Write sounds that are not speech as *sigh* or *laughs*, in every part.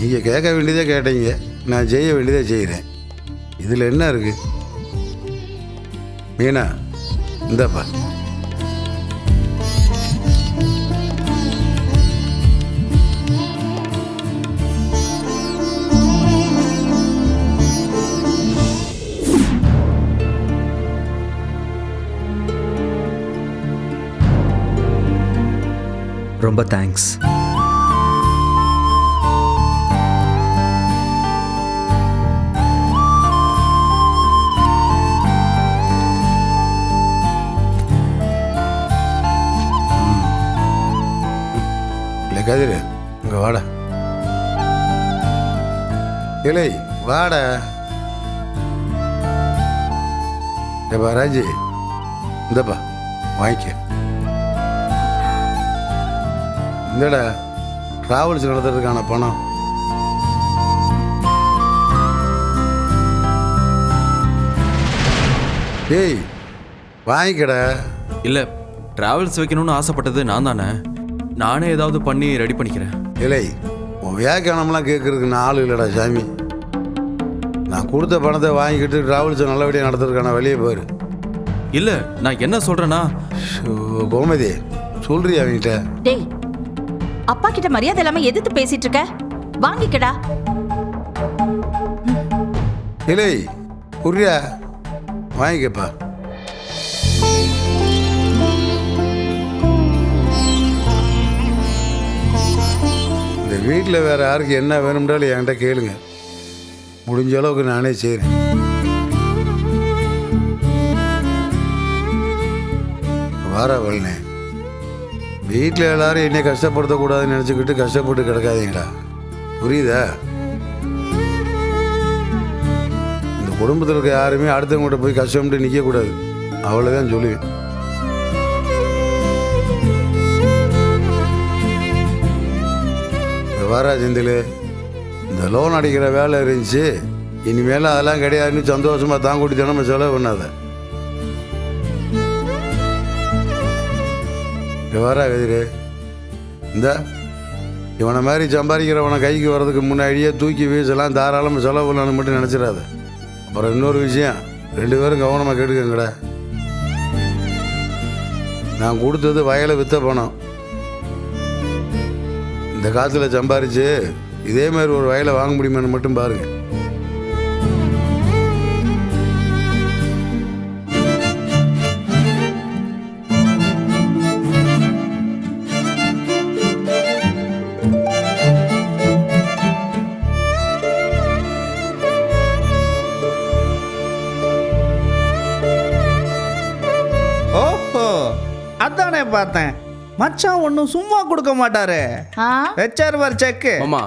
நீங்கள் கேட்க வேண்டியதே கேட்டீங்க. நான் செய்ய வேண்டியதே செய்கிறேன் இதில் என்ன இருக்கு? மீனா இந்தப்பா. ரொம்ப தேங்க்ஸ் கதிர் இங்கே வாடா. இலை வாடா. ஏப்பா ராஜி இந்தப்பா வாங்கிக்க. இந்தடா ட்ராவல்ஸ் நடத்துறதுக்கான பணம். ஏய் வாங்கிக்கடா. இல்லை டிராவல்ஸ் வைக்கணும்னு ஆசைப்பட்டது நான் தானே? நானே ஏதாவது பண்ணி ரெடி பண்ணிக்கிறேன். இல்லை உன் வியாக்கியானம்லாம் கேட்கறதுக்கு நான் ஆள் இல்லைடா சாமி. நான் கொடுத்த பணத்தை வாங்கிக்கிட்டு ட்ராவல்ஸை நல்லபடியாக நடத்துறதுக்கான வழியை பாரு இல்லை நான் என்ன சொல்கிறேன்னா ஷோ, கோமதி சொல்றியா அவன்கிட்ட? டேய் அப்பா கிட்ட மரியாதை இல்லாம எதிர்த்து பேசிட்டு இருக்க? வாங்கிக்கடா. இல்லை புரியா வாங்கிக்கப்பா. வீட்டில் வேறு யாருக்கு என்ன வேணும்னாலும் என்கிட்ட கேளுங்க. முடிஞ்ச அளவுக்கு நானே செய்கிறேன் வார வல்னே வீட்டில் எல்லாரும் என்னை கஷ்டப்படுத்தக்கூடாதுன்னு நினச்சிக்கிட்டு கஷ்டப்பட்டு கிடக்காதீங்களா புரியுதா? இந்த குடும்பத்தில் இருக்க யாருமே அடுத்தவங்ககிட்ட போய் கஷ்டம்ட்டு நிற்கக்கூடாது அவ்வளோதான் சொல்லுவேன். வாரா செந்தில் இந்த லோன் அடிக்கிற வேலை இருந்துச்சு. இனிமேல் அதெல்லாம் கிடையாதுன்னு சந்தோஷமாக தான் கூட்டி தினமும் செலவு பண்ணாத. இங்க வாரா இந்த இவனை மாதிரி சம்பாதிக்கிறவனை கைக்கு வர்றதுக்கு முன்னாடியே தூக்கி வீசலாம் தாராளமாக செலவு பண்ணணும்னு மட்டும் நினச்சிடாத. அப்புறம் இன்னொரு விஷயம் ரெண்டு பேரும் கவனமாக கேட்டுக்கங்கடா. நான் கொடுத்தது வயலை விற்ற பணம். இந்த காலத்தில் சம்பாரிச்சு இதே மாதிரி ஒரு வயலை வாங்க முடியுமான்னு மட்டும் பாருங்க. ஓஹோ அதானே பார்த்தேன். மச்சான் ஒன்றும் சும்மா கொடுக்க மாட்டாரு. ஆ? வச்சார் செக்கு மாமா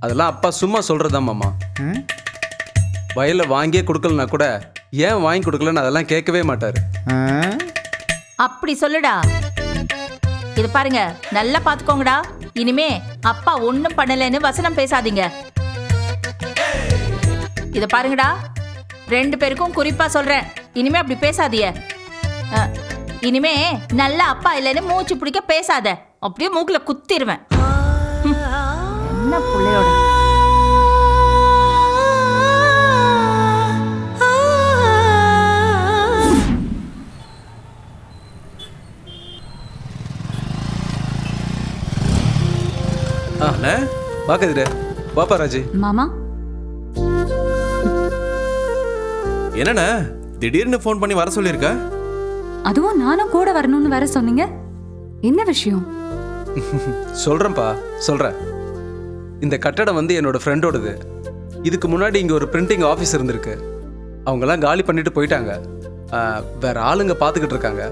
அதெல்லாம் அப்பா சும்மா சொல்கிறதா மாமா. வயலை வாங்கியே கொடுக்கலனா கூட ஏன் வாங்கி கொடுக்கலன்னு அதெல்லாம் கேட்கவே மாட்டார். அப்படி சொல்லுடா. இது பாருங்க நல்லா பாத்துக்கோங்கடா. இனிமே அப்பா ஒண்ணும் பண்ணலைன்னு வசனம் பேசாதீங்க. இத பாருங்கடா. ரெண்டு பேருக்கும் குறிப்பா சொல்றேன். இனிமே அப்படி பேசாதீங்க. அஹ், இனிமே நல்ல அப்பா இல்லைன்னு மூச்சு பிடிக்க பேசாத. அப்படியே மூக்குல குத்திடுவேன். என்ன பிள்ளையோட? ஆ பார்க்குதுரு பாப்பா ராஜி. மாமா? என்னண்ணே? திடீர்னு ஃபோன் பண்ணி வர சொல்லியிருக்க? அதுவும் நானும் கூட வரணும்னு வேற சொன்னீங்க. என்ன விஷயம்? *laughs* சொல்கிறேன்ப்பா சொல்கிறேன் இந்த கட்டடம் வந்து என்னோட ஃப்ரெண்டோடது இதுக்கு முன்னாடி இங்கே ஒரு பிரிண்டிங் ஆஃபீஸ் இருந்திருக்கு. அவங்கெல்லாம் காலி பண்ணிட்டு போயிட்டாங்க. வேற ஆளுங்க பார்த்துக்கிட்டு இருக்காங்க.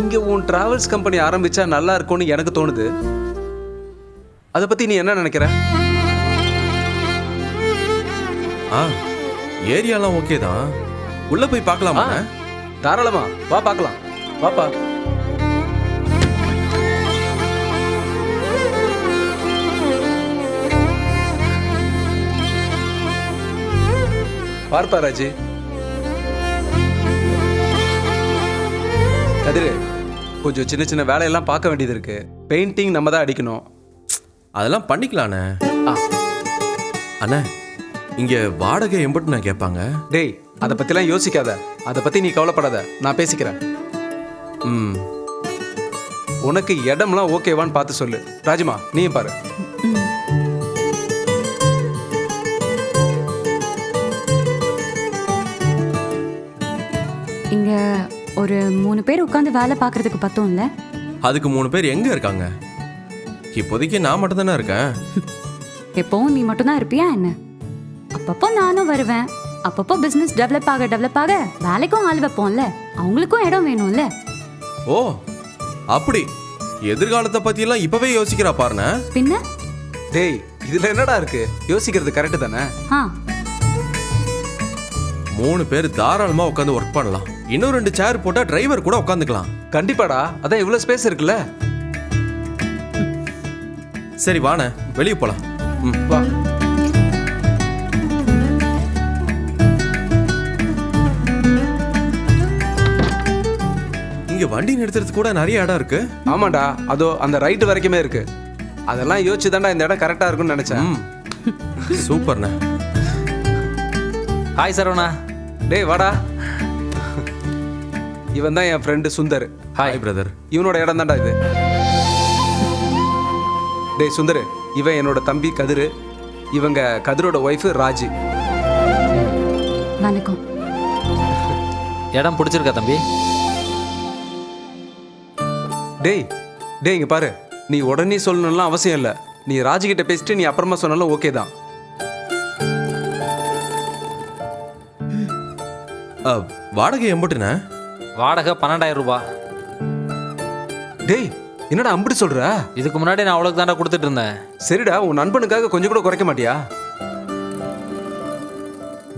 இங்கே உன் டிராவல்ஸ் கம்பெனி ஆரம்பிச்சா நல்லா இருக்கும்னு எனக்கு தோணுது. அதை பற்றி நீ என்ன நினைக்கிற? ஆ ஏரியாலாம் ஓகே தான். உள்ள போய் பார்க்கலாமா? தாராளமா. வா பார்க்கலாம். வாப்பா. பார்ப்பா ராஜி. கதிரு கொஞ்சம் சின்ன சின்ன வேலையெல்லாம் பார்க்க வேண்டியது இருக்கு. பெயிண்டிங் நம்ம தான் அடிக்கணும். அதெல்லாம் பண்ணிக்கலாண்ணே. அண்ணே இங்க வாடகை எம்பட்டு நான் கேட்பாங்க. டேய் அதை பற்றிலாம் யோசிக்காத. அதை பற்றி நீ கவலைப்படாத. நான் பேசிக்கிறேன். ம். உனக்கு இடம்லாம் ஓகேவான்னு பார்த்து சொல்லு. ராஜிமா நீயும் பாரு. இங்க ஒரு மூணு பேர் உட்காந்து வேலை பார்க்கறதுக்கு பத்தும்ல? அதுக்கு மூணு பேர் எங்க இருக்காங்க? இப்போதைக்கு நான் மட்டும் தானே இருக்கேன். *laughs* எப்பவும் நீ மட்டும்தான் இருப்பியா என்ன? அப்பப்போ நானும் வருவேன். அப்பப்போ பிசினஸ் டெவலப் ஆக டெவலப் ஆக வேலைக்கும் ஆள் வைப்போம்ல. அவங்களுக்கும் இடம் வேணும்ல. ஓ அப்படி. எதிர்காலத்தை பத்தியெல்லாம் இப்பவே யோசிக்கிறா பாருண்ணே. பின்ன? டேய் இதில் என்னடா இருக்கு? யோசிக்கிறது கரெக்டு தானே? ஆ. மூணு பேர் தாராளமா உட்காந்து ஒர்க் பண்ணலாம். இன்னும் ரெண்டு சேர் போட்டா டிரைவர் கூட உட்காந்துக்கலாம். கண்டிப்பாடா அதான் இவ்வளோ ஸ்பேஸ் இருக்குல்ல. சரி வாண்ணே. வெளியே போலாம். ம். வா. இங்க வண்டி நிறுத்துறதுக்கு கூட நிறைய இடம் இருக்கு. ஆமாண்டா அதோ அந்த ரைட்டு வரைக்குமே இருக்கு. அதெல்லாம் யோசிச்சு தான்டா இந்த இடம் கரெக்டாக இருக்கும்னு நினச்சேன். சூப்பர்ண்ணே. ஹாய் சரவணா. டேய் வாடா. இவன் தான் என் ஃப்ரெண்டு சுந்தர். ஹாய் பிரதர் இவனோட இடம் தான்டா இது. டேய் சுந்தர் இவன் என்னோட தம்பி கதிரு. இவங்க கதிரோட ஒய்ஃபு ராஜி. வணக்கம். இடம் பிடிச்சிருக்கா தம்பி? டேய் டேய் இங்க பாரு. நீ உடனே சொல்லணும்லாம் அவசியம் இல்லை. நீ ராஜி கிட்ட பேசிட்டு நீ அப்புறமா சொன்னாலும் ஓகே தான். வாடகை எம்பட்டுண்ணே வாடகை பன்னெண்டாயிரம் ரூபாய் டேய் என்னடா அப்படி சொல்ற? இதுக்கு முன்னாடி நான் அவ்வளோக்கு தாண்டா கொடுத்துட்டு இருந்தேன். சரிடா உன் நண்பனுக்காக கொஞ்சம் கூட குறைக்க மாட்டியா?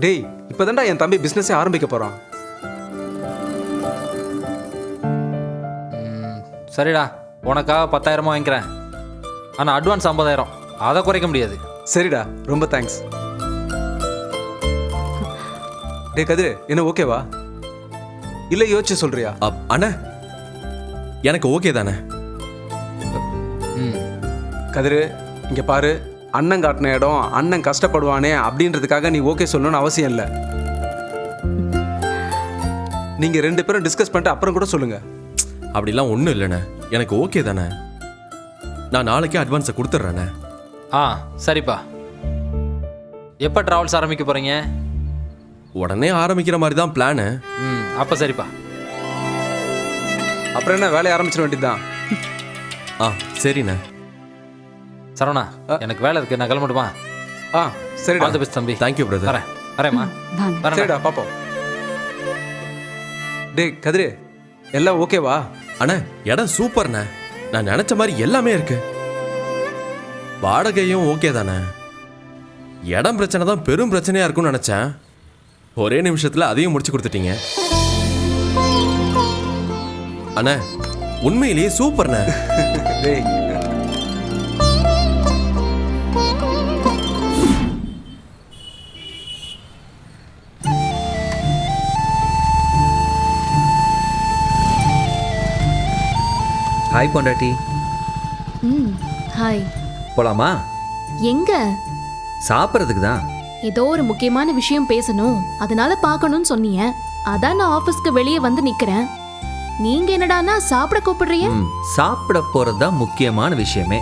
டேய் இப்போதான்டா என் தம்பி பிசினஸே ஆரம்பிக்க போறான். சரிடா உனக்காக பத்தாயிரமா வாங்கிக்கிறேன். ஆனால் அட்வான்ஸ் ஐம்பதாயிரம். அதை குறைக்க முடியாது. சரிடா ரொம்ப தேங்க்ஸ் டேய் கதிரு என்ன ஓகேவா இல்ல யோசிச்சு சொல்றியா? அ, அண்ணே எனக்கு ஓகே தானே? ம். கதிரு இங்க பாரு அண்ணன் காட்டின இடம் அண்ணன் கஷ்டப்படுவானே அப்படின்றதுக்காக நீ ஓகே சொல்லணும்னு அவசியம் இல்லை. நீங்க ரெண்டு பேரும் டிஸ்கஸ் பண்ணிட்டு அப்புறம் கூட சொல்லுங்க. அப்படிலாம் ஒன்றும் இல்லைண்ணே. எனக்கு ஓகே தானே? நான் நாளைக்கே அட்வான்ஸை கொடுத்துட்றேண்ணே. ஆ சரிப்பா. எப்போ ட்ராவல்ஸ் ஆரம்பிக்க போகிறீங்க உடனே ஆரம்பிக்கிற மாதிரி தான் பிளானு ம் அப்போ சரிப்பா. அப்புறம் என்ன வேலையை ஆரம்பிச்சிட வேண்டியதுதான் ஆ சரிண்ணே. சரவணா எனக்கு வேலை இருக்கு நான் கிளம்பட்டுமா? ஆ சரிடா. ஆல் தி பெஸ்ட் தம்பி. தேங்க்யூ பிரதர் வரேன். வரேம்மா. வாங்க வரேன் சரிடா பாப்போம். டேய் கதிரு எல்லாம் ஓகேவா அண்ணே இடம் சூப்பர்ண்ண. நான் நினச்ச மாதிரி எல்லாமே இருக்கு. வாடகையும் ஓகே தானே? இடம் பிரச்சனை தான் பெரும் பிரச்சனையாக இருக்கும்னு நினச்சேன். ஒரே நிமிஷத்தில் அதையும் முடிச்சு கொடுத்துட்டீங்க. அண்ணா உண்மையிலேயே சூப்பர்ண்ணே. *laughs* ஹாய் பொண்டாட்டி. ம் ஹாய் போலாமா? எங்க? சாப்பிட்றதுக்கு தான் ஏதோ ஒரு முக்கியமான விஷயம் பேசணும். அதனால பார்க்கணும்னு சொன்னீங்க. அதான் நான் ஆபீஸ்க்கு வெளியே வந்து நிக்கிறேன். நீங்க என்னடான்னா சாப்பிட கூப்பிடுறீங்க? ம் சாப்பிட போகிறது தான் முக்கியமான விஷயமே.